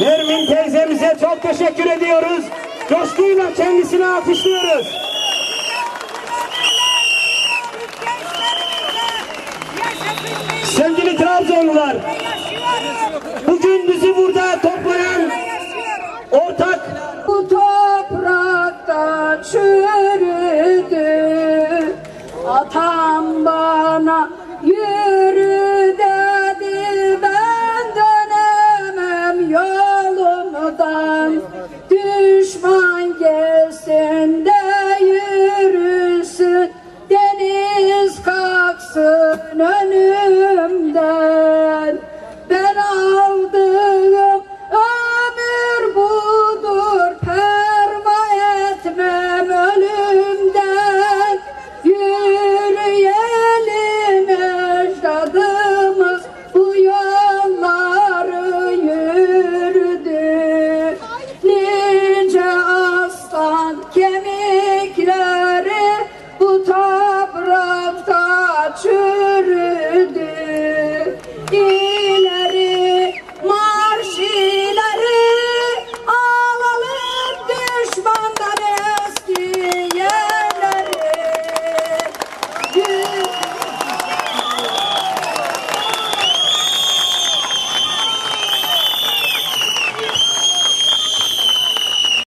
Nermin teyzemize çok teşekkür ediyoruz. Coşkuyla kendisini alkışlıyoruz. Sevgili Trabzonlular, bugün bizi burada toplayan ortak bu toprakta çürüdü atam bana yürüdü